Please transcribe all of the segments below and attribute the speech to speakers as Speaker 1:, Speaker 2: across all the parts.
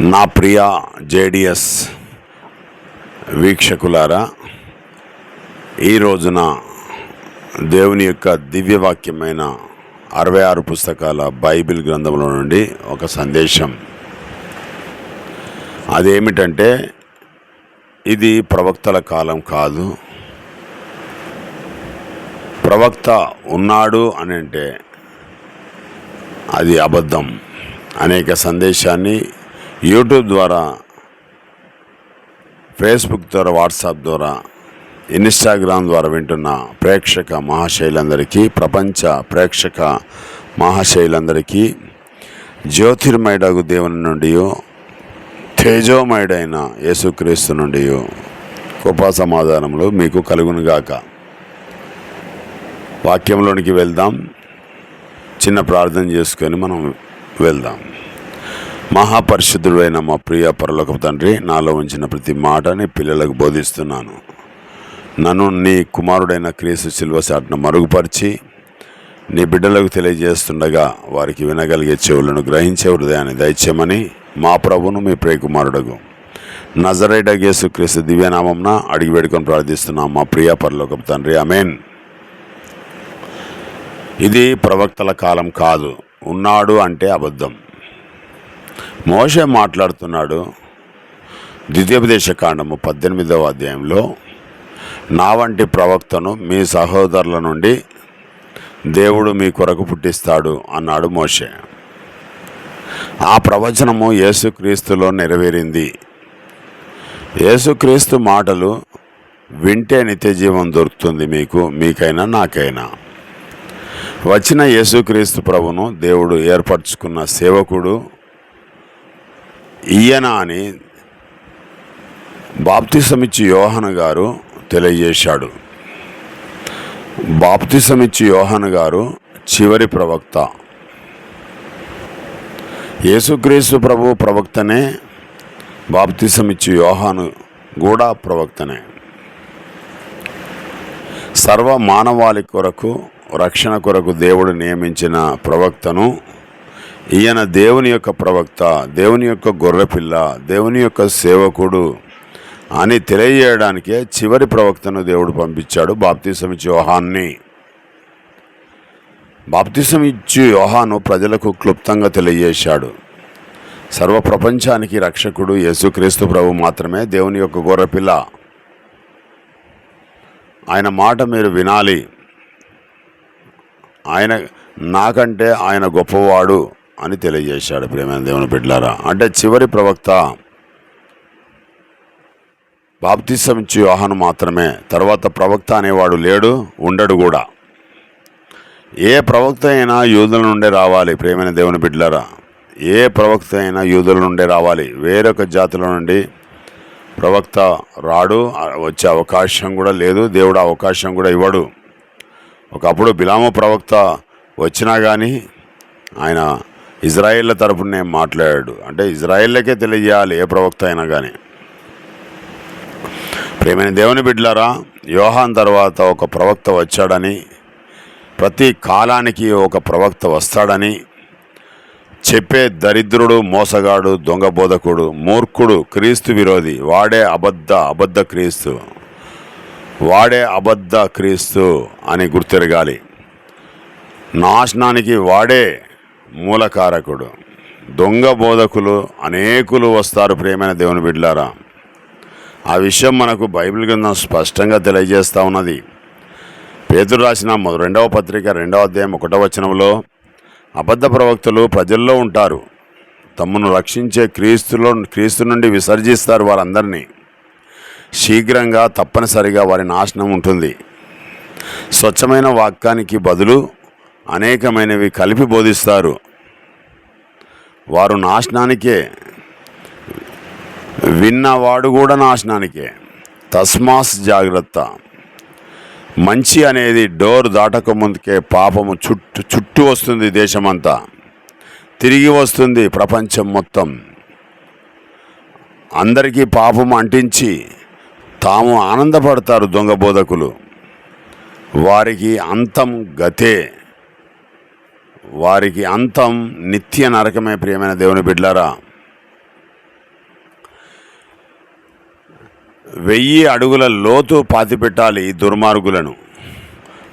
Speaker 1: నా ప్రియ జేడిఎస్ వీక్షకులారా ఈ రోజున దేవుని యొక్క దివ్యవాక్యమైన అరవై ఆరు పుస్తకాల బైబిల్ గ్రంథంలో నుండి ఒక సందేశం. అదేమిటంటే ఇది ప్రవక్తల కాలం కాదు. ప్రవక్త ఉన్నాడు అని అంటే అది అబద్ధం. అనేక సందేశాన్ని యూట్యూబ్ ద్వారా ఫేస్బుక్ ద్వారా వాట్సాప్ ద్వారా ఇన్స్టాగ్రామ్ ద్వారా వింటున్న ప్రేక్షక మహాశైలందరికీ ప్రపంచ ప్రేక్షక మహాశైలందరికీ జ్యోతిర్మయుడగు దేవుని నుండి తేజోమయుడైన యేసుక్రీస్తు నుండి కృపా సమాధానములు మీకు కలుగునుగాక వాక్యంలోనికి వెళ్దాం. చిన్న ప్రార్థన చేసుకొని మనం వెళ్దాం. మహాపరిశుద్ధుడైన మా ప్రియ పరలోక తండ్రి నాలో ఉంచిన ప్రతి మాటని పిల్లలకు బోధిస్తున్నాను. నన్ను నీ కుమారుడైన క్రీస్తు శిల్వ సాటిన మరుగుపరిచి నీ బిడ్డలకు తెలియజేస్తుండగా వారికి వినగలిగే చెవులను గ్రహించే హృదయాన్ని దయచేయమని మా ప్రభును మీ ప్రియ కుమారుడగు నజరైడ గేసు క్రీస్తు దివ్యనామంన అడిగి వేడుకొని ప్రార్థిస్తున్నాం మా ప్రియ పరలోకపు తండ్రి. అమేన్ ఇది ప్రవక్తల కాలం కాదు. ఉన్నాడు అంటే అబద్ధం. మోషే మాట్లాడుతున్నాడు ద్వితీయోపదేశ కాండము పద్దెనిమిదవ అధ్యాయంలో నా వంటి ప్రవక్తను మీ సహోదరుల నుండి దేవుడు మీ కొరకు పుట్టిస్తాడు అన్నాడు మోషే. ఆ ప్రవచనము యేసుక్రీస్తులో నెరవేరింది. యేసుక్రీస్తు మాటలు వింటే నిత్యజీవం దొరుకుతుంది మీకు మీకైనా నాకైనా. వచ్చిన యేసుక్రీస్తు ప్రభును దేవుడు ఏర్పరచుకున్న సేవకుడు ఈయన అని బాప్తిసమిచ్చి యోహన గారు తెలియజేశాడు. బాప్తిసమిచ్చి యోహన గారు చివరి ప్రవక్త. యేసుక్రీస్తు ప్రభు ప్రవక్తనే బాప్తిసమిచ్చి యోహాను కూడా ప్రవక్తనే. సర్వ మానవాళి కొరకు రక్షణ కొరకు దేవుడు నియమించిన ప్రవక్తను ఈయన దేవుని యొక్క ప్రవక్త దేవుని యొక్క గొర్రెపిల్ల దేవుని యొక్క సేవకుడు అని తెలియజేయడానికే చివరి ప్రవక్తను దేవుడు పంపించాడు బాప్తిసమిచ్చి యోహాన్ని. బాప్తిసం ఇచ్చి యోహాను ప్రజలకు క్లుప్తంగా తెలియజేశాడు. సర్వ ప్రపంచానికి రక్షకుడు యేసుక్రీస్తు ప్రభు మాత్రమే దేవుని యొక్క గొర్రెపిల్ల ఆయన మాట మీరు వినాలి. ఆయన నాకంటే ఆయన గొప్పవాడు. అని తెలియజేశాడు ప్రేమైన దేవుని బిడ్డలారా. అంటే చివరి ప్రవక్త బాప్తిసం ఇచ్చి యోహాను మాత్రమే తర్వాత ప్రవక్త అనేవాడు లేడు ఉండడు కూడా. ఏ ప్రవక్త అయినా యూదుల నుండే రావాలి ప్రేమైన దేవుని బిడ్డలారా. ఏ ప్రవక్త అయినా యూదుల నుండే రావాలి. వేరొక జాతుల నుండి ప్రవక్త రాడు వచ్చే అవకాశం కూడా లేదు దేవుడు అవకాశం కూడా ఇవ్వడు. ఒకప్పుడు బిలాము ప్రవక్త వచ్చినా కానీ ఆయన ఇజ్రాయేళ్ళ తరపునే మాట్లాడాడు? అంటే ఇజ్రాయేళ్ళకే తెలియజేయాలి ఏ ప్రవక్త అయినా కానీ ప్రేమైన దేవుని బిడ్డలారా యోహాన్ తర్వాత ఒక ప్రవక్త వచ్చాడని ప్రతి కాలానికి ఒక ప్రవక్త వస్తాడని చెప్పే దరిద్రుడు మోసగాడు దొంగ బోధకుడు మూర్ఖుడు క్రీస్తు విరోధి వాడే అబద్ధ అబద్ధ క్రీస్తు. వాడే అబద్ధ క్రీస్తు అని గుర్తిరగాలి. నాశనానికి వాడే మూలకారకుడు. దొంగ బోధకులు అనేకులు వస్తారు ప్రేమైన దేవుని బిడ్డలారా. ఆ విషయం మనకు బైబిల్ గ్రంథం స్పష్టంగా తెలియజేస్తూ ఉన్నది. పేతురు రాసిన మొద- రెండవ పత్రిక రెండవ అధ్యాయం ఒకటవ వచనంలో అబద్ధ ప్రవక్తలు ప్రజల్లో ఉంటారు. తమను రక్షించే క్రీస్తులో క్రీస్తు నుండి విసర్జిస్తారు వారందరినీ. శీఘ్రంగా తప్పనిసరిగా వారి నాశనం ఉంటుంది. స్వచ్ఛమైన వాక్యానికి బదులు అనేకమైనవి కలిపి బోధిస్తారు. వారు నాశనానికే విన్నవాడు కూడా నాశనానికే. తస్మాస్ జాగ్రత్త. మంచి అనేది డోర్ దాటక ముందుకే పాపము చుట్టూ చుట్టూ వస్తుంది దేశమంతా. తిరిగి వస్తుంది ప్రపంచం మొత్తం. అందరికీ పాపం అంటించి తాము ఆనందపడతారు దొంగ బోధకులు. వారికి అంతం గతే. వారికి అంతం నిత్య నరకమే ప్రియమైన దేవుని బిడ్లారా. వెయ్యి అడుగుల లోతు పాతిపెట్టాలి దుర్మార్గులను.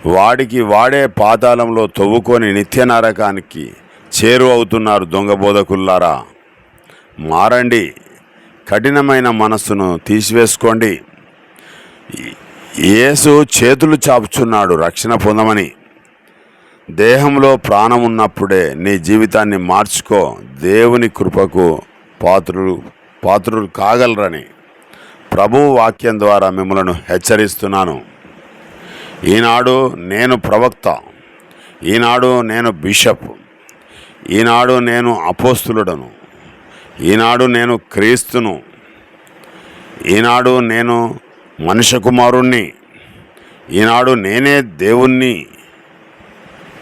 Speaker 1: వాడికి వాడే పాతాళంలో తవ్వుకొని నిత్య నరకానికి చేరువవుతున్నారు దొంగ బోధకుల్లారా. మారండి కఠినమైన మనస్సును తీసివేసుకోండి. యేసు చేతులు చాపుచున్నాడు రక్షణ పొందమని. దేహంలో ప్రాణం ఉన్నప్పుడే నీ జీవితాన్ని మార్చుకో. దేవుని కృపకు పాత్రులు పాత్రులు కాగలరని ప్రభు వాక్యం ద్వారా మిమ్మలను హెచ్చరిస్తున్నాను. ఈనాడు నేను ప్రవక్త. ఈనాడు నేను బిషప్. ఈనాడు నేను అపోస్తులుడను. ఈనాడు నేను క్రీస్తును. ఈనాడు నేను మనుష్య కుమారుణ్ణి. ఈనాడు నేనే దేవుణ్ణి.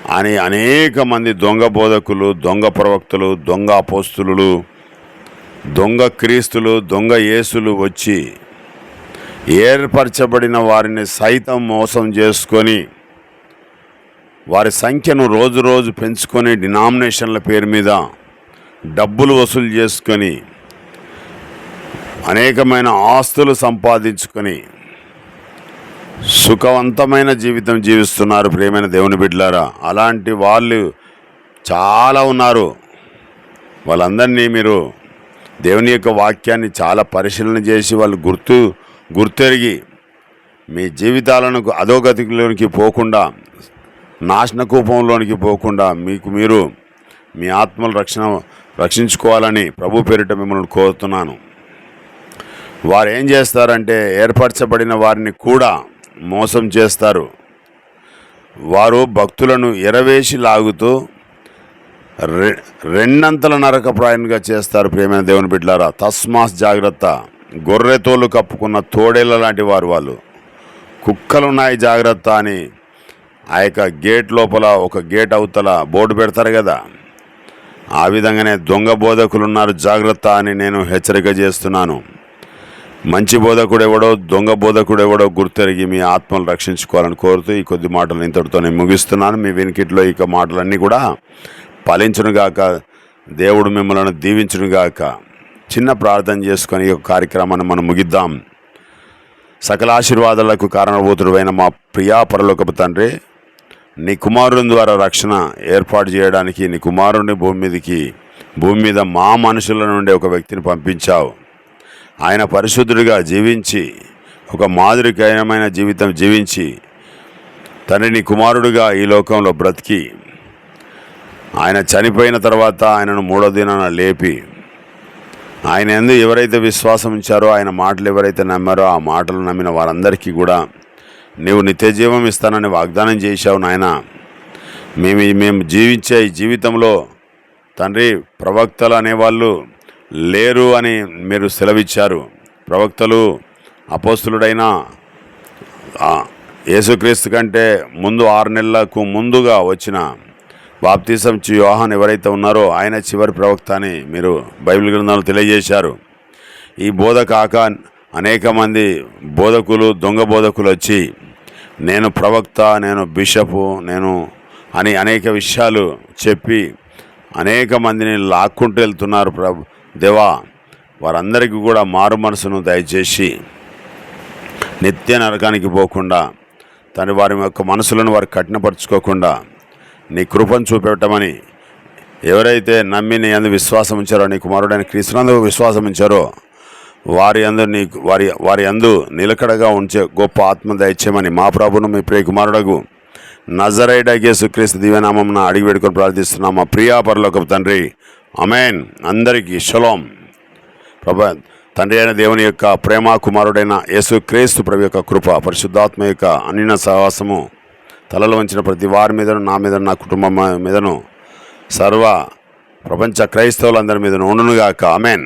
Speaker 1: అని అనేక మంది దొంగ బోధకులు దొంగ ప్రవక్తలు దొంగ అపోస్తులు దొంగ క్రీస్తులు దొంగ యేసులు వచ్చి ఏర్పరచబడిన వారిని సైతం మోసం చేసుకొని వారి సంఖ్యను రోజు రోజు పెంచుకొని డినామినేషన్ల పేరు మీద డబ్బులు వసూలు చేసుకొని అనేకమైన ఆస్తులు సంపాదించుకొని సుఖవంతమైన జీవితం జీవిస్తున్నారు ప్రేమైన దేవుని బిడ్డలారా. అలాంటి వాళ్ళు చాలా ఉన్నారు. వాళ్ళందరినీ మీరు దేవుని యొక్క వాక్యాన్ని చాలా పరిశీలన చేసి వాళ్ళు గుర్తు గుర్తెరిగి మీ జీవితాలను అధోగతిలోనికి పోకుండా నాశన కూపంలోనికి పోకుండా మీకు మీరు మీ ఆత్మల రక్షణ రక్షించుకోవాలని ప్రభు పేరిట మిమ్మల్ని కోరుతున్నాను. వారు ఏం చేస్తారంటే ఏర్పరచబడిన వారిని కూడా మోసం చేస్తారు. వారు భక్తులను ఎరవేసి లాగుతూ రె రెండంతల నరకప్రాయంగా చేస్తారు ప్రేమైన దేవుని బిడ్డలారా. తస్మాస్ జాగ్రత్త. గొర్రె తోలు కప్పుకున్న తోడేళ్ళ లాంటి వారు వాళ్ళు. కుక్కలున్నాయి జాగ్రత్త అని ఆ యొక్క గేట్ లోపల ఒక గేట్ అవతల బోర్డు పెడతారు కదా. ఆ విధంగానే దొంగ బోధకులు ఉన్నారు జాగ్రత్త అని నేను హెచ్చరిక చేస్తున్నాను. మంచి బోధకుడు ఎవడో దొంగ బోధకుడు ఎవడో గుర్తెరిగి మీ ఆత్మను రక్షించుకోవాలని కోరుతూ ఈ కొద్ది మాటలు ఇంతటితో నేను ముగిస్తున్నాను. మీ వెనుకిట్లో ఇక మాటలన్నీ కూడా ఫలించునుగాక దేవుడు మిమ్మల్ని దీవించునుగాక. చిన్న ప్రార్థన చేసుకొని ఈ కార్యక్రమాన్ని మనం ముగిద్దాం. సకల ఆశీర్వాదాలకు కారణభూతుడైన మా ప్రియా పరలోకపు తండ్రి నీ కుమారుని ద్వారా రక్షణ ఏర్పాటు చేయడానికి నీ కుమారుని భూమి మీదకి భూమి మీద మా మనుషుల నుండి ఒక వ్యక్తిని పంపించావు. ఆయన పరిశుద్ధుడిగా జీవించి ఒక మాదిరికరమైన జీవితం జీవించి తండ్రిని కుమారుడిగా ఈ లోకంలో బ్రతికి ఆయన చనిపోయిన తర్వాత ఆయనను మూడో దినాన లేపి ఆయన ఎందు ఎవరైతే విశ్వాసం ఉంచారో ఆయన మాటలు ఎవరైతే నమ్మారో ఆ మాటలు నమ్మిన వారందరికీ కూడా నీవు నిత్యజీవం ఇస్తానని వాగ్దానం చేశావు నాయన. మేము మేము జీవించే ఈ జీవితంలో తండ్రి ప్రవక్తలు అనేవాళ్ళు లేరు అని మీరు సెలవిచ్చారు. ప్రవక్తలు అపోస్తులుడైన యేసుక్రీస్తు కంటే ముందు ఆరు నెలలకు ముందుగా వచ్చిన బాప్తీసం చి యోహాన్ ఎవరైతే ఉన్నారో ఆయన చివరి ప్రవక్త అని మీరు బైబిల్ గ్రంథాలు తెలియజేశారు. ఈ బోధ కాక అనేక మంది బోధకులు దొంగ బోధకులు వచ్చి నేను ప్రవక్త నేను బిషపు నేను అని అనేక విషయాలు చెప్పి అనేక మందిని లాక్కుంటూ వెళ్తున్నారు ప్రభు దేవా వారందరికీ కూడా మారు మనసును దయచేసి నిత్య నరకానికి పోకుండా తను వారి యొక్క మనసులను వారు కఠినపరుచుకోకుండా నీ కృపను చూపెట్టమని ఎవరైతే నమ్మి నీ అందు విశ్వాసం ఉంచారో నీ కుమారుడైన క్రీస్తునందు విశ్వాసం ఉంచారో వారి అందు నీ వారి వారి అందు నిలకడగా ఉంచే గొప్ప ఆత్మ దయచేయమని మా ప్రభును మీ ప్రియ కుమారుడగు నజరైడగే సుక్రీస్తు దివ్యనామం అడిగి పెట్టుకొని ప్రార్థిస్తున్నాం. మా ప్రియా తండ్రి అమెన్ అందరికీ శలోం ప్రభా తండ్రి అయిన దేవుని యొక్క ప్రేమ కుమారుడైన యేసు క్రీస్తు ప్రభు యొక్క కృప పరిశుద్ధాత్మ యొక్క అన్నిన సహవాసము తలలో వంచిన ప్రతి వారి మీదను నా మీద నా కుటుంబం మీదను సర్వ ప్రపంచ క్రైస్తవులందరి మీద ఉండునుగాక. అమెన్